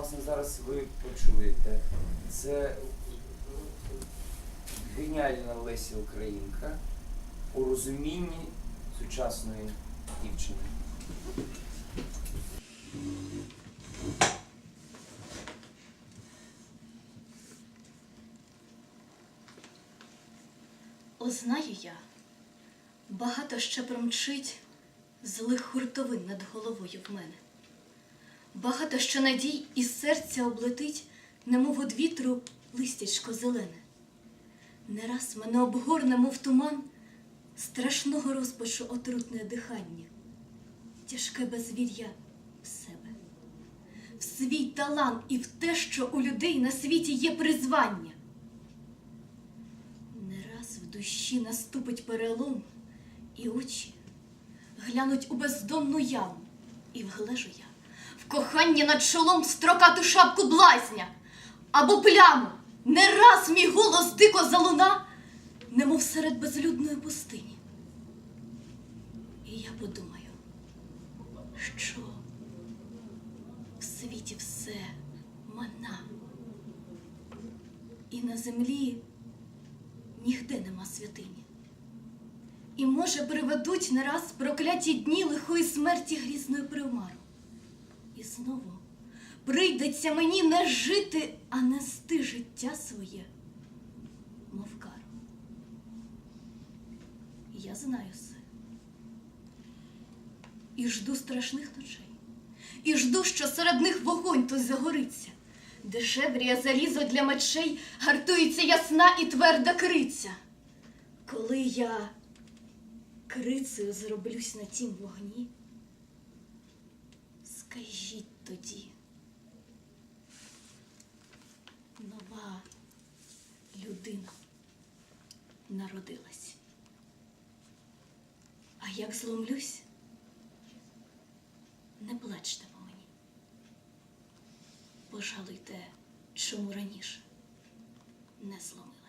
власне, зараз ви почуєте. Це геніальна Леся Українка у розумінні сучасної дівчини. О, знаю я, багато ще промчить злих хуртовин над головою в мене. Багато ще надій із серця облетить, немов од вітру листячко зелене. Не раз мене обгорне, мов туман, страшного розпачу отрутне дихання, тяжке безвір'я в себе, в свій талант і в те, що у людей на світі є призвання. Не раз в душі наступить перелом, і очі глянуть у бездонну яму, і вглежу я в коханні над чолом строкату шапку блазня або пляму. Не раз мій голос дико залуна, немов серед безлюдної пустині. І я подумаю, що в світі все мана, і на землі нігде нема святині. І, може, приведуть не раз прокляті дні лихої смерті грізною примару. І знову прийдеться мені не жити, а нести життя своє, мов кару. Я знаю все. І жду страшних ночей. І жду, що серед них вогонь той загориться, де жебріє залізо для мечей, гартується ясна і тверда криця. Коли я крицею зроблюсь на тім вогні, скажіть тоді. Нова людина народилась. А як зломлюсь, не плачте по мені. Пожалуйте, чому раніше не зломилась.